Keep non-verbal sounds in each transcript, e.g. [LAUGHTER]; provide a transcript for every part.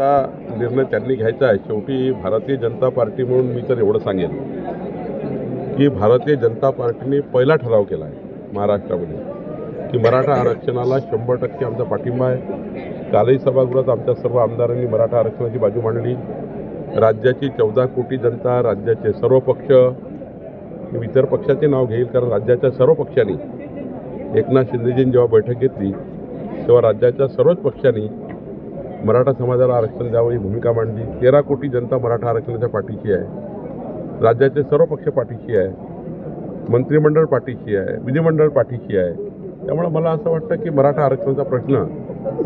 चा निर्णय त्यांनी घ्यायचा आहे? शेवटी भारतीय जनता पार्टी म्हणून मी तर एवढं सांगेन की भारतीय जनता पार्टीने पहिला ठराव केला आहे महाराष्ट्रामध्ये की मराठा आरक्षणाला शंभर टक्के आमचा पाठिंबा आहे. कालही सभागृहात आमच्या सर्व आमदारांनी मराठा आरक्षणाची बाजू मांडली. राज्याची चौदा कोटी जनता राज्याचे सर्व पक्ष मी इतर पक्षाचे नाव घेईल कारण राज्याच्या सर्व पक्षांनी एकनाथ शिंदेजींनी जेव्हा बैठक घेतली तेव्हा राज्याच्या सर्वच पक्षांनी मराठा समाजाला आरक्षण द्यावं ही भूमिका मांडली. तेरा कोटी जनता मराठा आरक्षणाच्या पाठीशी आहे. राज्याचे सर्व पक्ष पाठीशी आहे. मंत्रिमंडळ पाठीशी आहे. विधिमंडळ पाठीशी आहे. त्यामुळे मला असं वाटतं की मराठा आरक्षणाचा प्रश्न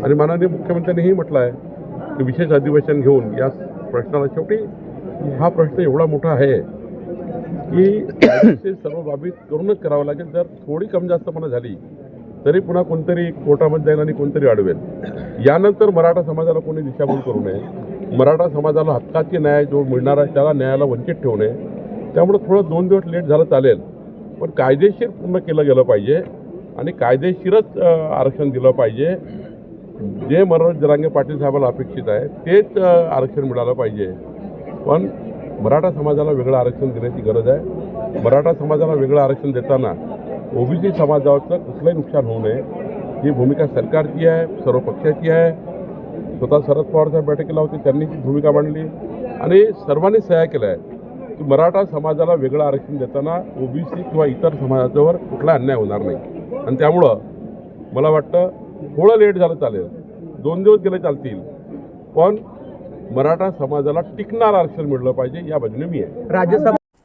आणि माननीय मुख्यमंत्र्यांनीही म्हटलं आहे की विशेष अधिवेशन घेऊन या प्रश्नाला शेवटी हा प्रश्न एवढा मोठा आहे की [COUGHS] सर्व बाबी करूनच करावं लागेल. जर थोडी कमी जास्त झाली तरी पुन्हा कोणतरी कोर्टामध्ये जाईल आणि कोणतरी अडवेल. यानंतर मराठा समाजाला कोणी दिशाभूल करू नये. मराठा समाजाला हक्काचे न्याय जो मिळणार आहे त्याला न्यायाला वंचित ठेवू नये. त्यामुळे थोडं दोन दिवस लेट झालं चालेल. पण कायदेशीर पूर्ण केलं गेलं पाहिजे आणि कायदेशीरच आरक्षण दिलं पाहिजे. जे मनोज जरांगे पाटील साहेबाला अपेक्षित आहे तेच आरक्षण मिळालं पाहिजे. पण मराठा समाजाला वेगळं आरक्षण देण्याची गरज आहे. मराठा समाजाला वेगळं आरक्षण देताना ओबीसी समाजाचं कुठलंही नुकसान होऊ नये. ही भूमिका सरकारची आहे सर्व पक्षाची आहे. स्वतः शरद पवार साहेब बैठकीला होते त्यांनी ती भूमिका मांडली आणि सर्वांनी सह्या केलं आहे की मराठा समाजाला वेगळं आरक्षण देताना ओबीसी किंवा इतर समाजाच्यावर कुठला अन्याय होणार नाही. आणि त्यामुळं मला वाटतं थोडं लेट झालं चालेल. दोन दिवस गेले चालतील. पण मराठा समाजाला टिकणार आरक्षण मिळलं पाहिजे या बाजूने मी आहे. राज्यसभा